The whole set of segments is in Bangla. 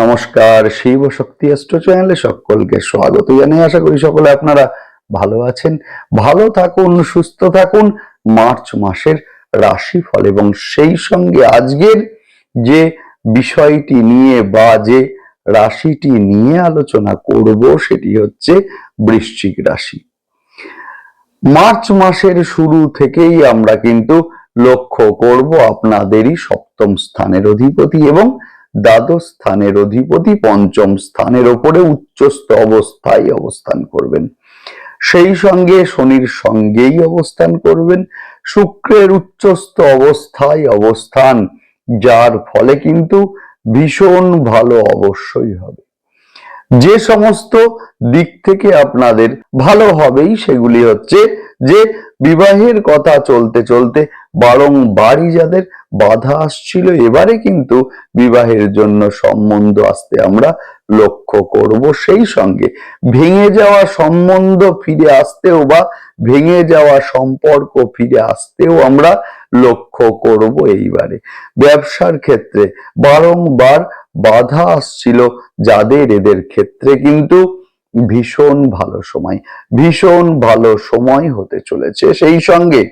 নমস্কার, শিব শক্তি অস্ত্র চ্যানেলে সকলকে স্বাগত জানাই। আশা করি সকলে আপনারা ভালো আছেন, ভালো থাকুন, সুস্থ থাকুন। মার্চ মাসের রাশিফল এবং সেই সঙ্গে আজকের যে বিষয়টি নিয়ে বা যে রাশিটি নিয়ে আলোচনা করব সেটি হচ্ছে বৃশ্চিক রাশি। মার্চ মাসের শুরু থেকেই আমরা কিন্তু লক্ষ্য করব আপনাদেরই সপ্তম স্থানের অধিপতি এবং দ্বাদশ স্থানের অধিপতি পঞ্চম স্থানের ওপরে উচ্চস্থ অবস্থায় অবস্থান করবেন। সেই সঙ্গে শনির সঙ্গেই অবস্থান করবেন। শুক্রের উচ্চস্থ অবস্থায় অবস্থান, যার ফলে কিন্তু ভীষণ ভালো অবশ্যই হবে। যে সমস্ত দিক থেকে আপনাদের ভালো হবেই সেগুলি হচ্ছে যে, বিবাহের কথা চলতে চলতে বারংবারই যাদের বাধা আসছিল, এবারে কিন্তু বিবাহের জন্য সম্বন্ধ আসতে আমরা লক্ষ্য করব। সেই সঙ্গে ভেঙে যাওয়া সম্বন্ধ ফিরে আসতেও বা ভেঙে যাওয়া সম্পর্ক ফিরে আসতেও আমরা লক্ষ্য করব এইবারে। ব্যবসার ক্ষেত্রে বারংবার বাধা আসছিল যাদের এদের ক্ষেত্রে কিন্তু ভীষণ ভালো সময়, ভীষণ ভালো সময় হতে চলেছে। সেই সঙ্গে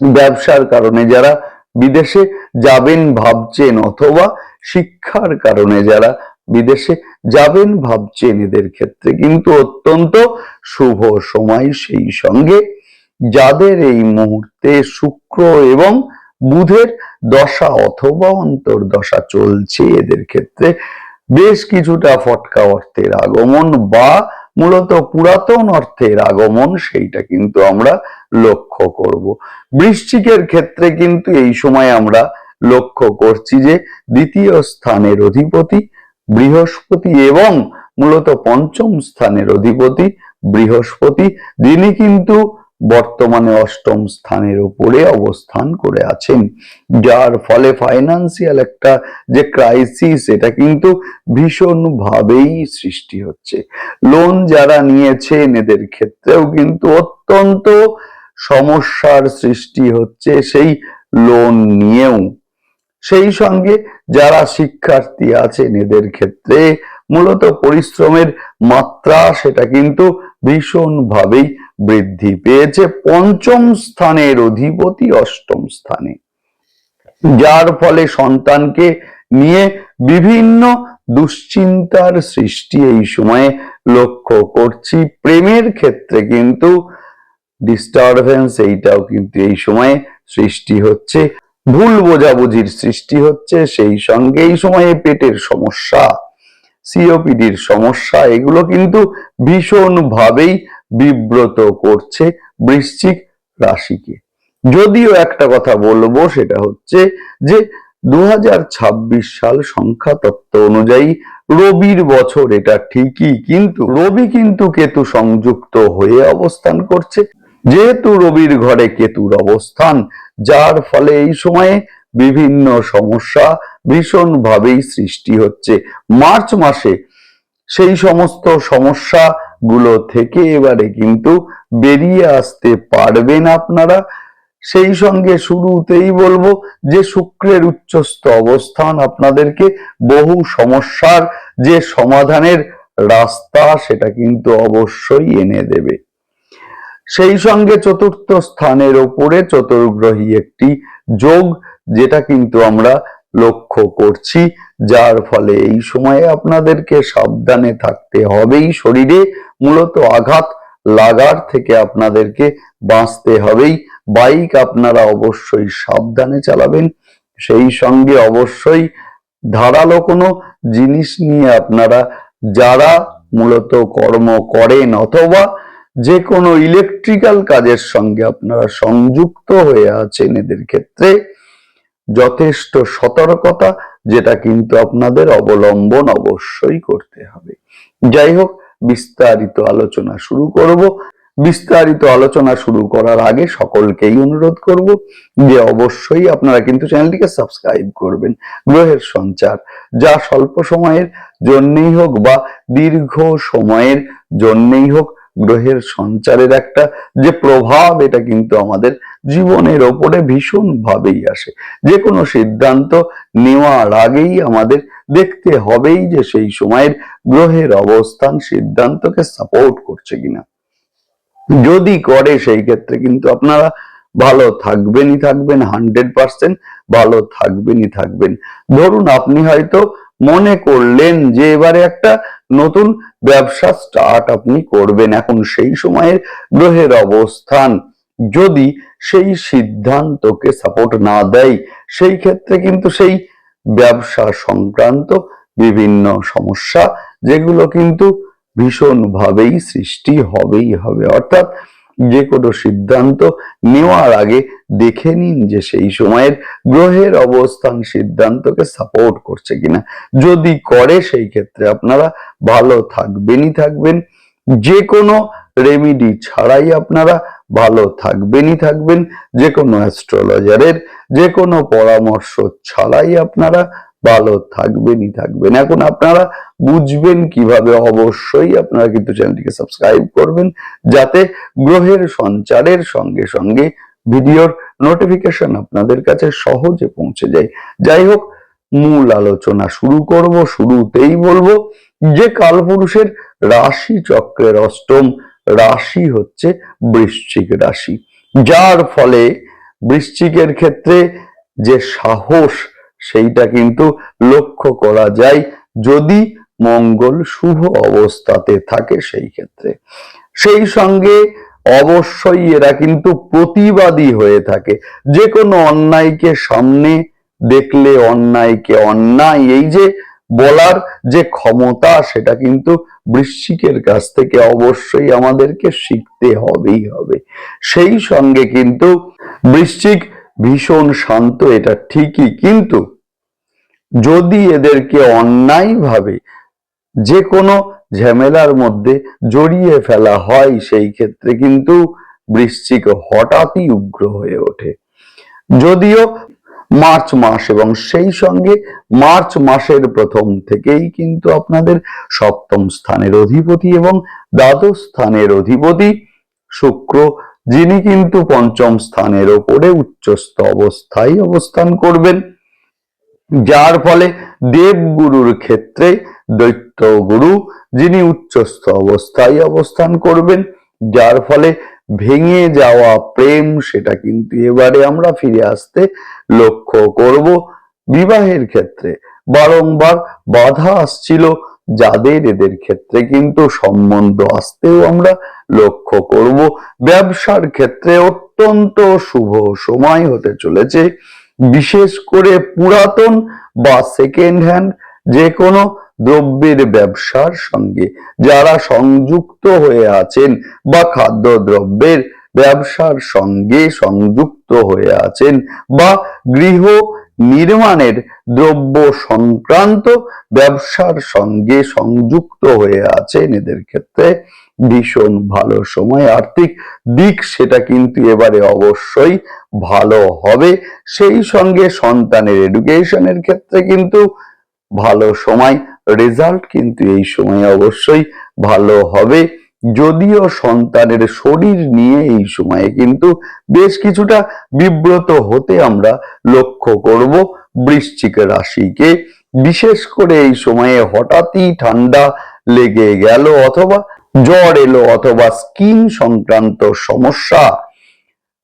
ব্যবসার কারণে যারা বিদেশে যাবেন ভাবছেন অথবা শিক্ষার কারণে যারা বিদেশে যাবেন ভাবছেন, এদের ক্ষেত্রে কিন্তু অত্যন্ত শুভ সময়। সেই সঙ্গে যাদের এই মুহূর্তে শুক্র এবং বুধের দশা অথবা অন্তর্দশা চলছে, এদের ক্ষেত্রে বেশ কিছুটা ফটকা অর্থের আগমন বা মূলত পুরাতন অর্থের আগমন, সেইটা কিন্তু আমরা লক্ষ্য করব। বৃশ্চিকের ক্ষেত্রে কিন্তু এই সময় আমরা লক্ষ্য করছি যে দ্বিতীয় স্থানের অধিপতি বৃহস্পতি এবং মূলত পঞ্চম স্থানের অধিপতি বৃহস্পতি যিনি কিন্তু বর্তমানে অষ্টম স্থানের উপরে অবস্থান করে আছেন। যার ফলে ফাইন্যান্সিয়াল একটা যে ক্রাইসিস এটা কিন্তু ভীষণ ভাবেই সৃষ্টি হচ্ছে। লোন যারা নিয়েছেন, এদের ক্ষেত্রেও কিন্তু অত্যন্ত সমস্যার সৃষ্টি হচ্ছে সেই লোন নিয়েও। সেই সঙ্গে যারা শিক্ষার্থী আছেন, এদের ক্ষেত্রে মূলত পরিশ্রমের মাত্রা সেটা কিন্তু ভীষণ ভাবেই বৃদ্ধি পেয়েছে পঞ্চম স্থানের অধিপতি অষ্টম স্থানে। যার ফলে সন্তানকে নিয়ে বিভিন্ন দুশ্চিন্তার সৃষ্টি এই সময়ে লক্ষ্য করছি। প্রেমের ক্ষেত্রে কিন্তু ডিস্টারবেন্স এইটাও কিন্তু এই সময়ে সৃষ্টি হচ্ছে। ভুল বোঝাবুঝির সৃষ্টি হচ্ছে, সেই সঙ্গে এই সময়ে পেটের সমস্যা, সিওপিডির সমস্যা, এগুলো কিন্তু ভীষণ ভাবেই বিব্রত করছে বৃশ্চিক রাশিকে। যদিও একটা কথা বলব, সেটা হচ্ছে যে দু হাজার ছাব্বিশ সাল সংখ্যা তত্ত্ব অনুযায়ী রবির বছর এটা ঠিকই, কিন্তু রবি কিন্তু কেতু সংযুক্ত হয়ে অবস্থান করছে। যেহেতু রবির ঘরে কেতুর অবস্থান, যার ফলে এই সময়ে বিভিন্ন সমস্যা ভীষণ ভাবেই সৃষ্টি হচ্ছে। মার্চ মাসে সেই সমস্ত সমস্যা গুলো থেকে এবারে কিন্তু বেরিয়ে আসতে পারবেন আপনারা। সেই সঙ্গে শুরুতেই বলব যে শুক্রের উচ্চস্থ অবস্থান আপনাদেরকে বহু সমস্যার যে সমাধানের রাস্তা, সেটা কিন্তু অবশ্যই এনে দেবে। সেই সঙ্গে চতুর্থ স্থানের ওপরে চতুর্গ্রহী একটি যোগ, যেটা কিন্তু আমরা লক্ষ্য করছি, যার ফলে এই সময়ে আপনাদেরকে সাবধানে থাকতে হবেই। শরীরে মূলত আঘাত লাগার থেকে আপনাদেরকে বাঁচতে হবেই। বাইক আপনারা অবশ্যই সাবধানে চালাবেন। সেই সঙ্গে অবশ্যই ধারালো কোনো জিনিস নিয়ে আপনারা যারা মূলত কর্ম করেন অথবা যে কোনো ইলেকট্রিক্যাল কাজের সঙ্গে আপনারা সংযুক্ত হয়ে আছেন এদের ক্ষেত্রে, যথেষ্ট সতর্কতা, যেটা কিন্তু আপনাদের অবলম্বন অবশ্যই করতে হবে। যাই হোক, বিস্তারিত আলোচনা শুরু করব। বিস্তারিত আলোচনা শুরু করার আগে সকলকেই অনুরোধ করব যে অবশ্যই আপনারা কিন্তু চ্যানেলটিকে সাবস্ক্রাইব করবেন। গ্রহের সঞ্চার, যা স্বল্প সময়ের জন্যই হোক বা দীর্ঘ সময়ের জন্যেই হোক গ্রহের সঞ্চারের একটা যে প্রভাব, এটা কিন্তু আমাদের জীবনের ওপরে ভীষণ ভাবেই আসে। যে কোনো সিদ্ধান্ত নেওয়ার আগেই আমাদের দেখতে হবেই যে সেই সময়ের গ্রহের অবস্থান সিদ্ধান্তকে সাপোর্ট করছে কিনা। যদি করে, সেই ক্ষেত্রে কিন্তু আপনারা ভালো থাকবেনই থাকবেন হান্ড্রেড পার্সেন্ট ভালো থাকবেনই থাকবেন। ধরুন আপনি হয়তো মনে করলেন যে এবারে একটা নতুন ব্যবসা স্টার্ট আপনি করবেন। এখন সেই সময়ের গ্রহের অবস্থান। যদি সেই সিদ্ধান্তকে সাপোর্ট না দেয়, সেই ক্ষেত্রে কিন্তু সেই ব্যবসা সংক্রান্ত বিভিন্ন সমস্যা, যেগুলো কিন্তু ভীষণভাবেই সৃষ্টি হবেই হবে। অর্থাৎ যে কোনো সিদ্ধান্ত নেওয়ার আগে দেখে নিন যে সেই সময়ের গ্রহের অবস্থান সিদ্ধান্তকে সাপোর্ট করছে কিনা। যদি করে সেই ক্ষেত্রে আপনারা ভালো থাকবেনই থাকবেন। যে কোনো রেমিডি ছাড়াই আপনারা ভালো থাকবেনই থাকবেন। যে কোনো অ্যাস্ট্রোলজারের যে কোনো পরামর্শ ছাড়াই আপনারা ভালো থাকবেনই থাকবেন। এখন আপনারা বুঝবেন কীভাবে অবশ্যই আপনারা কিন্তু চ্যানেলটিকে সাবস্ক্রাইব করবেন, যাতে গ্রহের সঞ্চারের সঙ্গে সঙ্গে ভিডিওর নোটিফিকেশন আপনাদের কাছে সহজে পৌঁছে যায়। যাই হোক, মূল আলোচনা শুরু করব, শুরুতেই বলব যে কালপুরুষের রাশি চক্রের অষ্টম রাশি হচ্ছে বৃশ্চিক রাশি। যার ফলে বৃশ্চিকের ক্ষেত্রে যে সাহস সেইটা কিন্তু লক্ষ্য করা যায় যদি মঙ্গল শুভ অবস্থাতে থাকে সেই ক্ষেত্রে। সেই সঙ্গে অবশ্যই এরা কিন্তু প্রতিবাদী হয়ে থাকে। যে কোনো অন্যায়কে সামনে দেখলে অন্যায়কে অন্যায়, এই যে বলার যে ক্ষমতা, সেটা কিন্তু বৃশ্চিকের কাছ থেকে অবশ্যই আমাদেরকে শিখতে হবেই হবে। সেই সঙ্গে কিন্তু বৃশ্চিক ভীষণ শান্ত, এটা ঠিকই, কিন্তু যদি এদেরকে অন্যায়ভাবে যে কোনো ঝামেলার মধ্যে জড়িয়ে ফেলা হয়, সেই ক্ষেত্রে কিন্তু বৃশ্চিক হঠাৎই উগ্র হয়ে ওঠে। যদিও মার্চ মাস এবং সেই সঙ্গে মার্চ মাসের প্রথম থেকেই কিন্তু আপনাদের সপ্তম স্থানের অধিপতি এবং দ্বাদশ স্থানের অধিপতি শুক্র, যিনি কিন্তু পঞ্চম স্থানের ওপরে উচ্চস্থ অবস্থায় অবস্থান করবেন। যার ফলে দেবগুরুর ক্ষেত্রে দৈত্য গুরু যিনি উচ্চস্থ অবস্থায় অবস্থান করবেন, যার ফলে ভেঙে যাওয়া প্রেম সেটা কিন্তু এবারে আমরা ফিরে আসতে লক্ষ্য করব। বিবাহের ক্ষেত্রে বারংবার বাধা আসছিল, যাদের এদের ক্ষেত্রে কিন্তু সম্বন্ধ আসতেও আমরা লক্ষ্য করব। ব্যবসার ক্ষেত্রে অত্যন্ত শুভ সময় হতে চলেছে। বিশেষ করে পুরাতন বা সেকেন্ড হ্যান্ড যে কোনো দ্রব্যের ব্যবসার সঙ্গে যারা সংযুক্ত হয়ে আছেন বা খাদ্য দ্রব্যের ব্যবসার সঙ্গে সংযুক্ত হয়ে আছেন বা গৃহ নির্মাণের দ্রব্য সংক্রান্ত ব্যবসার সঙ্গে সংযুক্ত হয়ে আছেন এদের ক্ষেত্রে ভীষণ ভালো সময়। আর্থিক দিক সেটা কিন্তু এবারে অবশ্যই ভালো হবে। সেই সঙ্গে সন্তানের এডুকেশনের ক্ষেত্রে কিন্তু ভালো সময়। রেজাল্ট কিন্তু এই সময় অবশ্যই ভালো হবে। যদিও সন্তানের শরীর নিয়ে এই সময়ে কিন্তু বেশ কিছুটা বিব্রত হতে আমরা লক্ষ্য করব বৃশ্চিক রাশিকে। বিশেষ করে এই সময়ে হঠাৎই ঠান্ডা লেগে গেল অথবা জ্বর এলো অথবা স্কিন সংক্রান্ত সমস্যা,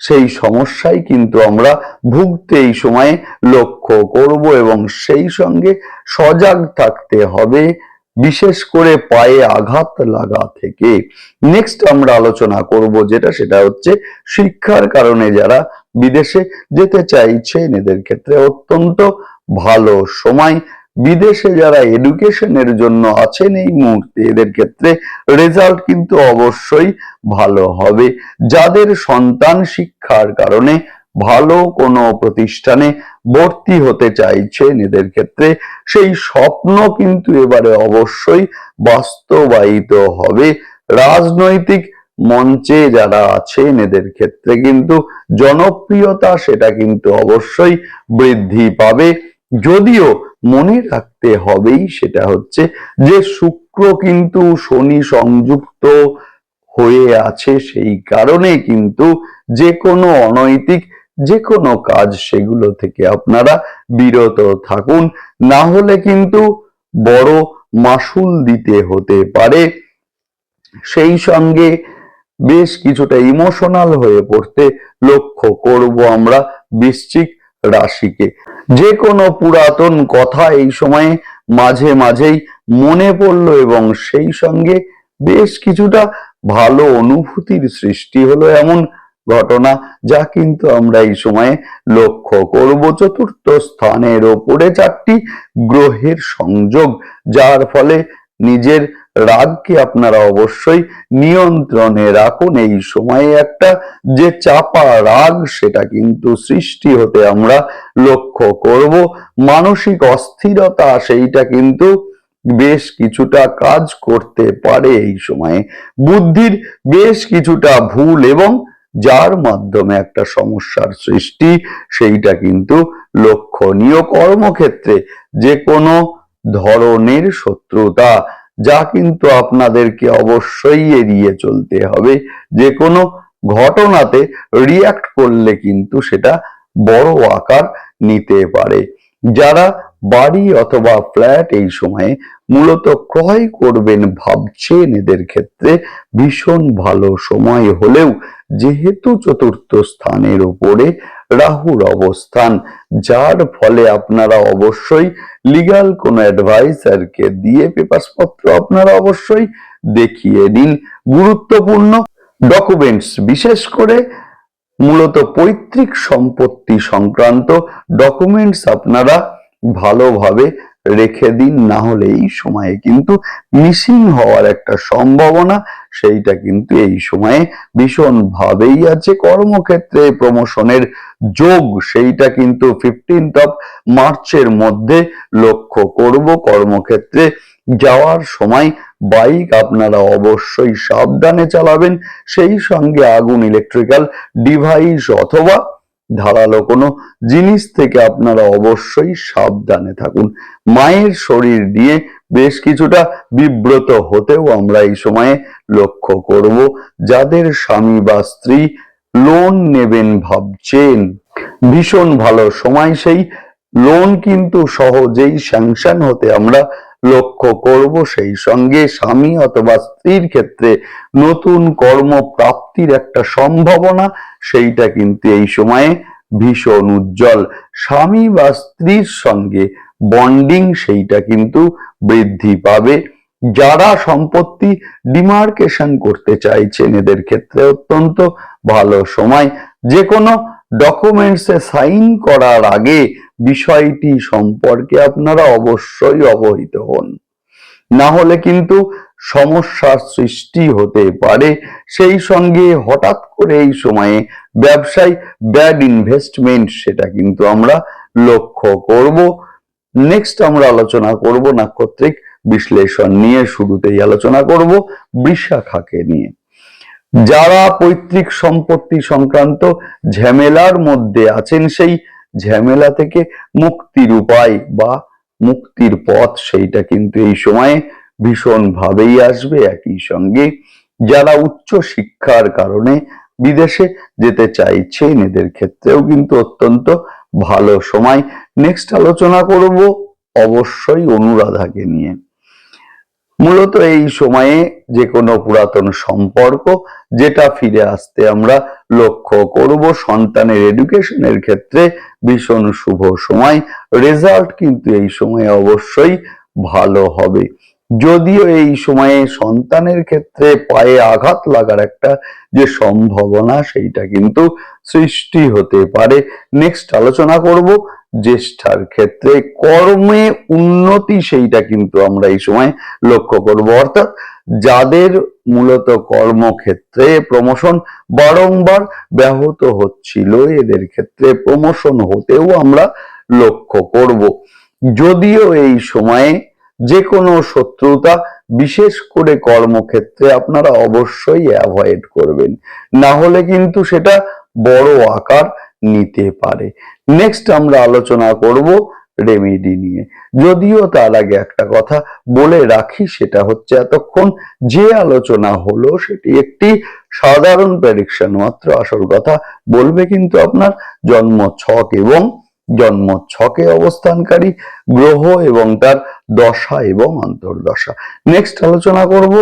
সেই সমস্যাই কিন্তু আমরা ভুগতে এই সময়ে লক্ষ্য করব এবং সেই সঙ্গে সজাগ থাকতে হবে, বিশেষ করে পায়ে আঘাত লাগা থেকে। নেক্সট আমরা আলোচনা করব যেটা, সেটা হচ্ছে শিক্ষার কারণে যারা বিদেশে যেতে চাইছেন, এদের ক্ষেত্রে অত্যন্ত ভালো সময়। বিদেশে যারা এডুকেশনের জন্য আছেন এই মুহূর্তে, এদের ক্ষেত্রে রেজাল্ট কিন্তু অবশ্যই ভালো হবে। যাদের সন্তান শিক্ষার কারণে ভালো কোনো প্রতিষ্ঠানে ভর্তি হতে চাইছেন, এদের ক্ষেত্রে সেই স্বপ্ন কিন্তু এবারে অবশ্যই বাস্তবায়িত হবে। রাজনৈতিক মঞ্চে যারা আছেন, এদের ক্ষেত্রে কিন্তু জনপ্রিয়তা সেটা কিন্তু অবশ্যই বৃদ্ধি পাবে। যদিও মনে রাখতে হবেই সেটা হচ্ছে যে শুক্র কিন্তু শনি সংযুক্ত হয়ে আছে সেই কারণে কিন্তু যে কোনো অনৈতিক, যে কোনো কাজ সেগুলো থেকে আপনারা বিরত থাকুন। না হলে কিন্তু বড় মাসুল দিতে হতে পারে। সেই সঙ্গে বেশ কিছুটা ইমোশনাল হয়ে পড়তে লক্ষ্য করব আমরা। বৃশ্চিক রাশিকে। যে কোনো পুরাতন কথা এই সময়ে মাঝে মাঝেই মনে পড়ল এবং সেই সঙ্গে বেশ কিছুটা ভালো অনুভূতির সৃষ্টি হলো এমন ঘটনা যা কিন্তু আমরা এই সময়ে লক্ষ্য করব। চতুর্থ স্থানের ওপরে চারটি গ্রহের সংযোগ, যার ফলে নিজের রাগকে আপনারা অবশ্যই নিয়ন্ত্রণে রাখুন। এই সময়ে একটা যে চাপা রাগ, সেটা কিন্তু সৃষ্টি হতে আমরা লক্ষ্য করব। মানসিক অস্থিরতা, সেইটা কিন্তু বেশ কিছুটা কাজ করতে পারে এই সময়ে। বুদ্ধির বেশ কিছুটা ভুল এবং যার মাধ্যমে একটা সমস্যার সৃষ্টি, সেইটা কিন্তু লক্ষণীয়। কর্মক্ষেত্রে যে কোনো ধরনের শত্রুতা যা কিন্তু আপনাদেরকে অবশ্যই এড়িয়ে চলতে হবে। যে কোনো ঘটনাতে রিয়াক্ট করলে কিন্তু সেটা বড় আকার নিতে পারে। যারা বাড়ি অথবা ফ্ল্যাট এই সময়ে মূলত ক্রয় করবেন ভাবছেন, এদের ক্ষেত্রে ভীষণ ভালো সময় হলেও যেহেতু চতুর্থ স্থানের উপরে রাহুর অবস্থান, যার ফলে আপনারা অবশ্যই লিগাল কোনো অ্যাডভাইসারকে দিয়ে পেপারস পত্র আপনারা অবশ্যই দেখিয়ে নিন। গুরুত্বপূর্ণ ডকুমেন্টস বিশেষ করে মূলত পৈতৃক সম্পত্তি সংক্রান্ত ডকুমেন্টস আপনারা ভালোভাবে রেখে দিন, না হলে এই সময়ে কিন্তু মিসিং হওয়ার একটা সম্ভাবনা সেইটা কিন্তু এই সময়ে ভীষণ ভাবেই আছে। কর্মক্ষেত্রে প্রমোশনের যোগ সেইটা কিন্তু ফিফটিন্থ অফ মার্চের মধ্যে লক্ষ্য করব। কর্মক্ষেত্রে যাওয়ার সময় বাইক আপনারা অবশ্যই সাবধানে চালাবেন। সেই সঙ্গে আগুন ইলেকট্রিক্যাল ডিভাইস অথবা ধারালো কোনো জিনিস থেকে আপনারা অবশ্যই সাবধানে থাকুন। মায়ের শরীর নিয়ে বেশ কিছুটা বিব্রত হতেও আমরা এই সময়ে লক্ষ্য করব যাদের স্বামী বা স্ত্রী লোন নেবেন ভাবছেন। ভীষণ ভালো সময় সেই। লোন কিন্তু সহজেই স্যাংশন হতে আমরা লক্ষ্য করব। সেই সঙ্গে স্বামী অথবা স্ত্রীর ক্ষেত্রে নতুন কর্মপ্রাপ্তির একটা সম্ভাবনা, সেইটা কিন্তু এই সময়ে ভীষণ উজ্জ্বল। স্বামী বা স্ত্রীর সঙ্গে বন্ডিং সেইটা কিন্তু বৃদ্ধি পাবে। যারা সম্পত্তি ডিমার্কেশন করতে চাইছেন, এদের ক্ষেত্রে অত্যন্ত ভালো সময়। যে কোনো ডকুমেন্টসে সাইন করার আগে বিষয়টি সম্পর্কে আপনারা অবশ্যই অবহিত হন। না হলে কিন্তু সমস্যার সৃষ্টি হতে পারে। সেই সঙ্গে হঠাৎ করে এই সময়ে ব্যবসায় ব্যাড ইনভেস্টমেন্ট সেটা কিন্তু আমরা লক্ষ্য করব। নেক্সট আমরা আলোচনা করব নাক্ষত্রিক বিশ্লেষণ নিয়ে, শুরুতেই আলোচনা করব বৃষাখাকে নিয়ে। যারা পৈতৃক সম্পত্তি সংক্রান্ত ঝামেলার মধ্যে আছেন, সেই ঝামেলা থেকে মুক্তির উপায় বা মুক্তির পথ, সেইটা কিন্তু এই সময়ে ভীষণ ভাবেই আসবে একই সঙ্গে। যারা উচ্চ শিক্ষার কারণে বিদেশে যেতে চাইছেন, এদের ক্ষেত্রেও কিন্তু অত্যন্ত ভালো সময়। নেক্সট আলোচনা করব অবশ্যই অনুরাধাকে নিয়ে। মূলত এই সময়ে যে কোনো পুরাতন সম্পর্ক যেটা ফিরে আসতে আমরা লক্ষ্য করব সন্তানের এডুকেশনের ক্ষেত্রে ভীষণ শুভ সময়। রেজাল্ট কিন্তু এই সময়ে অবশ্যই ভালো হবে। যদিও এই সময়ে সন্তানের ক্ষেত্রে পায়ে আঘাত লাগার একটা যে সম্ভাবনা, সেইটা কিন্তু সৃষ্টি হতে পারে। নেক্সট আলোচনা করব জ্যেষ্ঠার ক্ষেত্রে। কর্মে উন্নতি সেইটা কিন্তু আমরা এই সময় লক্ষ্য করব। অর্থাৎ যাদের মূলত কর্মক্ষেত্রে প্রমোশন বারংবার ব্যাহত হচ্ছিল, এদের ক্ষেত্রে প্রমোশন হতেও আমরা লক্ষ্য করব। যদিও এই সময়ে যে কোনো শত্রুতা, বিশেষ করে কর্মক্ষেত্রে আপনারা অবশ্যই অ্যাভয়েড করবেন। না হলে কিন্তু সেটা বড় আকার নিতে পারে। নেক্সট আমরা আলোচনা করব রেমেডি নিয়ে। যদিও তার আগে একটা কথা বলে রাখি, সেটা হচ্ছে এতক্ষণ যে আলোচনা হলো, সেটি একটি সাধারণ প্রেডিকশন মাত্র আসল কথা বলবে কিন্তু আপনার জন্ম ছক এবং জন্ম ছকে অবস্থানকারী গ্রহ এবং তার দশা এবং অন্তর্দশা। নেক্সট আলোচনা করব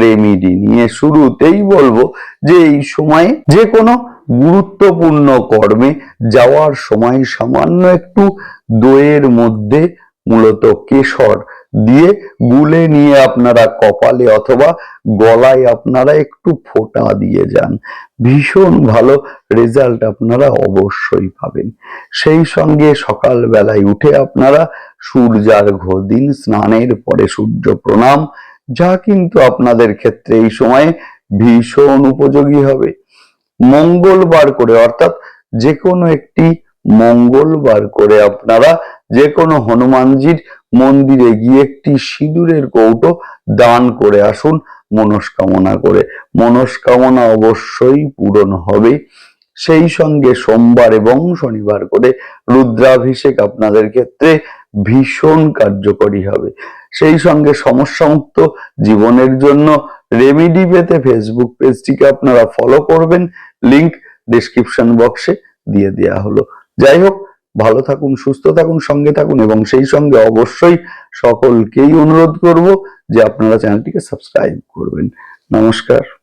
রেমিডি নিয়ে। শুরুতেই বলব যে এই সময়ে যে কোনো গুরুত্বপূর্ণ কর্মে যাওয়ার সময় সামান্য একটু দইয়ের মধ্যে মূলত কেশর দিয়ে গুলে নিয়ে আপনারা কপালে অথবা গলায় আপনারা একটু ফোঁটা দিয়ে যান। ভীষণ ভালো রেজাল্ট আপনারা অবশ্যই পাবেন। সেই সঙ্গে সকাল বেলায় উঠে আপনারা সূর্যার্ঘ দিন স্নানের পরে সূর্য প্রণাম, যা কিন্তু আপনাদের ক্ষেত্রে এই সময়ে ভীষণ উপযোগী হবে। মঙ্গলবার করে অর্থাৎ যে কোনো একটি মঙ্গলবার করে আপনারা যে কোনো হনুমানজির মন্দিরে গিয়ে একটি সিঁদুরের কৌটো দান করে আসুন মনস্কামনা করে। মনস্কামনা অবশ্যই পূরণ হবে। সেই সঙ্গে সোমবার এবং শনিবার করে রুদ্রাভিষেক আপনাদের ক্ষেত্রে ভীষণ কার্যকরী হবে। সেই সঙ্গে সমস্যামুক্ত জীবনের জন্য রেমিডি পেতে ফেসবুক পেজটিকে আপনারা ফলো করবেন। লিংক ডিসক্রিপশন বক্সে দিয়ে দেওয়া হলো। যাই হোক ভালো থাকুন, সুস্থ থাকুন, সঙ্গে থাকুন এবং সেই সঙ্গে অবশ্যই সকলকেই অনুরোধ করব যে আপনারা চ্যানেলটিকে সাবস্ক্রাইব করবেন। নমস্কার।